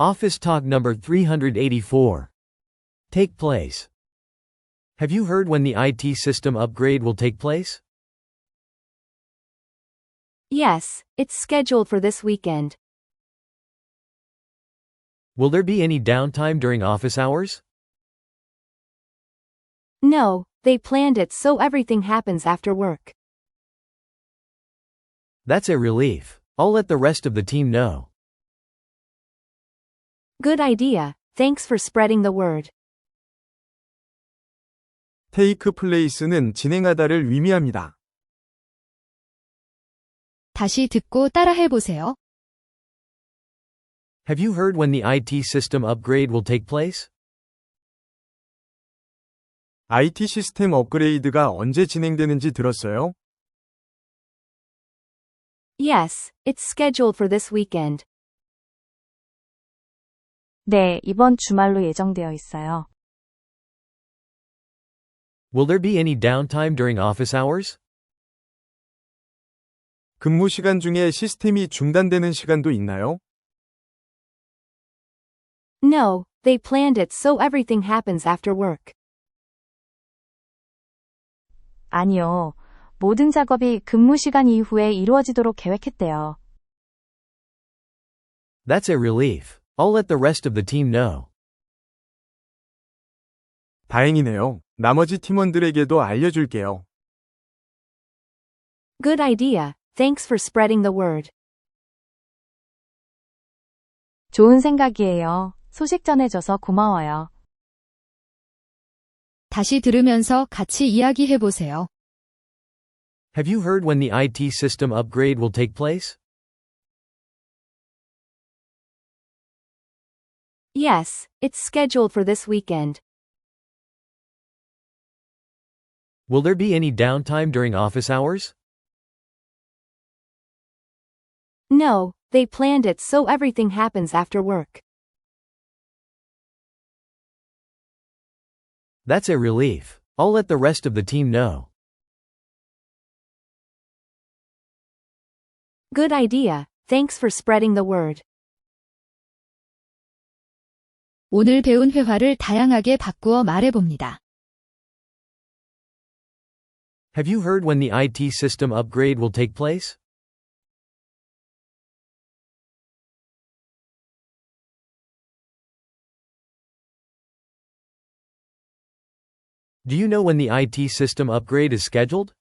Office Talk number 384. Take place. Have you heard when the IT system upgrade will take place? Yes, it's scheduled for this weekend. Will there be any downtime during office hours? No, they planned it so everything happens after work. That's a relief. I'll let the rest of the team know. Good idea, thanks for spreading the word. 테이크 플레이스는 진행하다를 의미합니다. 다시 듣고 따라해보세요. Have you heard when the IT system upgrade will take place? IT 시스템 업그레이드가 언제 진행되는지 들었어요? Yes, it's scheduled for this weekend. 네, 이번 주말로 예정되어 있어요. Will there be any downtime during office hours? 근무 시간 중에 시스템이 중단되는 시간도 있나요? No, they planned it so everything happens after work. 아니요. 모든 작업이 근무 시간 이후에 이루어지도록 계획했대요. That's a relief. I'll let the rest of the team know. 다행이네요. 나머지 팀원들에게도 알려줄게요. Good idea, thanks for spreading the word. 좋은 생각이에요. 소식 전해줘서 고마워요. 다시 들으면서 같이 이야기해보세요. Have you heard when the IT system upgrade will take place? Yes, it's scheduled for this weekend. Will there be any downtime during office hours? No, they planned it so everything happens after work. That's a relief. I'll let the rest of the team know. Good idea, thanks for spreading the word. 오늘 배운 회화를 다양하게 바꾸어 말해봅니다. Have you heard when the IT system upgrade will take place? Do you know when the IT system upgrade is scheduled?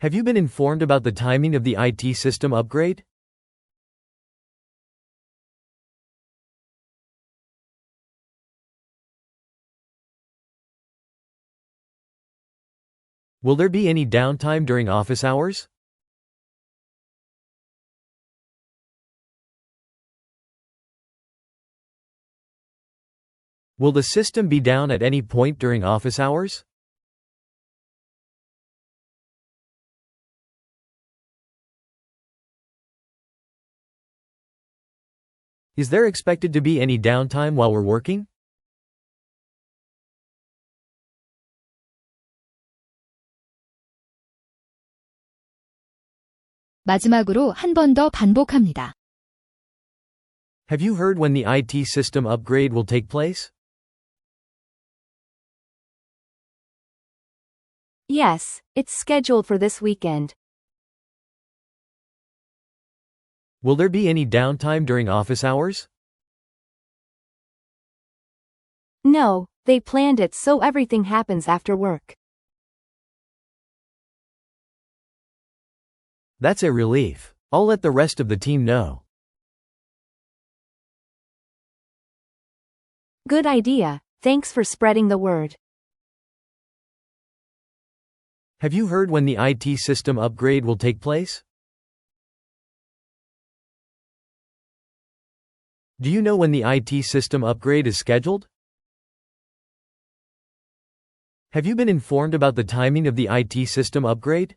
Have you been informed about the timing of the IT system upgrade? Will there be any downtime during office hours? Will the system be down at any point during office hours? Is there expected to be any downtime while we're working? 마지막으로 한 번 더 반복합니다. Have you heard when the IT system upgrade will take place? Yes, it's scheduled for this weekend. Will there be any downtime during office hours? No, they planned it so everything happens after work. That's a relief. I'll let the rest of the team know. Good idea, thanks for spreading the word. Have you heard when the IT system upgrade will take place? Do you know when the IT system upgrade is scheduled? Have you been informed about the timing of the IT system upgrade?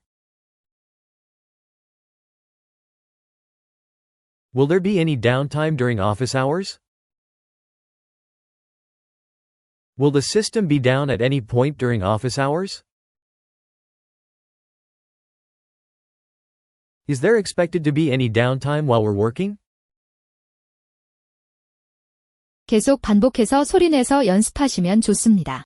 Will there be any downtime during office hours? Will the system be down at any point during office hours? Is there expected to be any downtime while we're working? 계속 반복해서 소리내서 연습하시면 좋습니다.